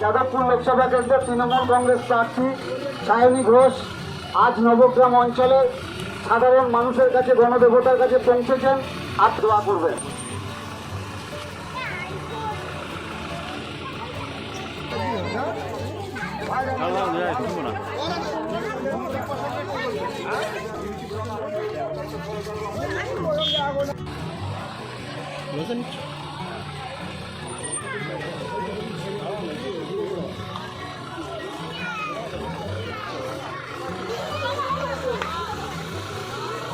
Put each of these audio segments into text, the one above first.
যাদবপুর লোকসভা কেন্দ্রে তৃণমূল কংগ্রেস প্রার্থী সায়নী ঘোষ আজ নবগ্রাম অঞ্চলে সাধারণ মানুষের কাছে, গণদেবতার কাছে পৌঁছেছেন। আর দোয়া করবেন।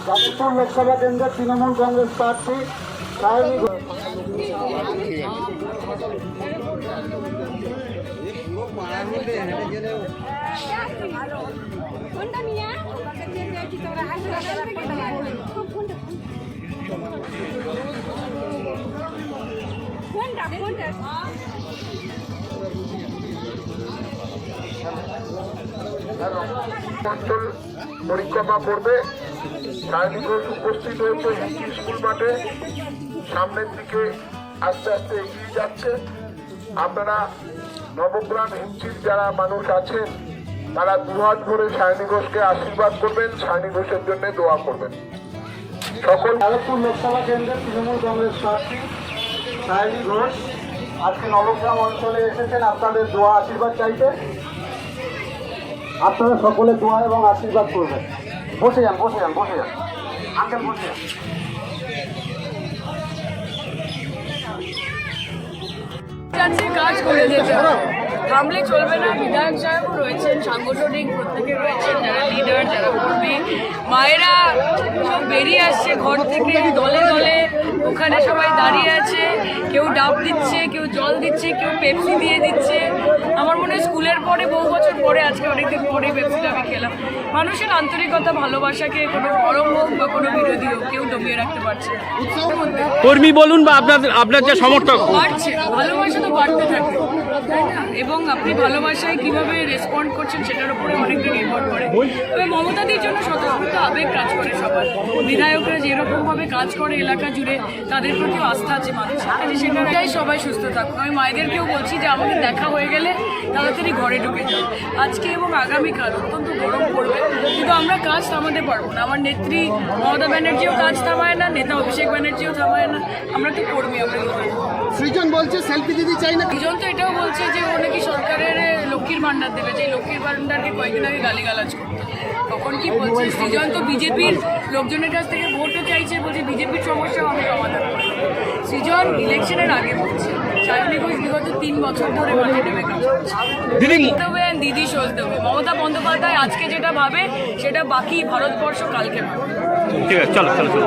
যাদবপুর লোকসভা কেন্দ্রের তৃণমূল কংগ্রেস প্রার্থী অঞ্চল পরিক্রমা করবে চারিদিকে উপস্থিত হয়েছে স্কুল মাঠে। সামনের দিকে আস্তে আস্তে এগিয়ে যাচ্ছে। আপনারা নবগ্রাম হিমচির যারা মানুষ আছেন, তারা দুহাত ভরে সায়নী ঘোষকে আশীর্বাদ করবেন, সায়নী ঘোষের জন্য দোয়া করবেন। সকল যাদবপুর লোকসভা কেন্দ্রের তৃণমূল কংগ্রেস প্রার্থী সায়নী ঘোষ, আজকে নবগ্রাম অঞ্চলে এসেছেন, আপনাদের দোয়া আশীর্বাদ চাইতে। আপনারা সকলে দোয়া এবং আশীর্বাদ করবেন। বসে যান বসে যান বসে যান। আঙ্কেল, বসে যান। কাজ করে যেতে হবে। থামলে চলবে না বিধায়ক সাহেবও রয়েছেন, সাংগঠনিক প্রত্যেকে রয়েছেন, যারা লিডার যারা কর্মী মায়েরা বেরিয়ে আসছে ঘর থেকে দলে দলে। ওখানে সবাই দাঁড়িয়ে আছে কেউ ডাব দিচ্ছে কেউ জল দিচ্ছে কেউ পেপসি দিয়ে দিচ্ছে। আমার মনে হয় স্কুলের পরে বহু বছর পরে আজকে অনেকদিন পরে পেপসিটা আমি খেলাম। মানুষের আন্তরিকতা ভালোবাসাকে কোনো গরম হোক বা কোনো বিরোধী হোক কেউ দমিয়ে রাখতে পারছে কর্মী বলুন বা আপনার আপনার যে সমর্থক। বাড়ছে ভালোবাসা তো বাড়তে থাকে। তাই না এবং আপনি ভালোবাসায় কীভাবে রেসপন্ড করছেন সেটার উপরে অনেকটা নির্ভর করে। তবে মমতাদির জন্য স্বতঃস্ফূর্ত আবেগ কাজ করে সবার। বিধায়করা যেরকমভাবে কাজ করে এলাকা জুড়ে তাদের প্রতিও আস্থা আছে মানুষের। কাজে সেটাই সবাই সুস্থ থাকুক। আমি মায়েদেরকেও বলছি যে আমাকে দেখা হয়ে গেলে তাড়াতাড়ি ঘরে ঢুকে যাও। আজকে এবং আগামীকাল অত্যন্ত গরম পড়বে। কিন্তু আমরা কাজ থামাতে পারব না। আমার নেত্রী মমতা ব্যানার্জিও কাজ থামায় না নেতা অভিষেক ব্যানার্জিও থামায় না। আমরা তো কর্মী আমরা সৃজন বলছে সেলফি দিদি চাই না। সৃজন তো এটাও বলছে যে ও নাকি সরকারের লক্ষ্মীর ভান্ডার দেবে যে লক্ষ্মীর ভান্ডারকে কয়েকদিন আগে গালিগালাজ করতো। তখন কি বলছে? সৃজন তো বিজেপির লোকজনের কাছ থেকে ভোটও চাইছে বলছে বিজেপির সমস্যাও আমি সমাধান করব সৃজন ইলেকশনের আগে বলছে সায়নী ঘোষ বিগত তিন বছর ধরে মাঠে নেমে কাজ করছে। দিদি দেবে দিদি সলতে হবে। মমতা বন্দ্যোপাধ্যায় আজকে যেটা ভাবে সেটা বাকি ভারতবর্ষ কালকে ভাবে। ঠিক আছে চলো চলো চলো।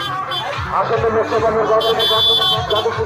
আসন্ন লোকসভা নির্বাচনে যাদবপুর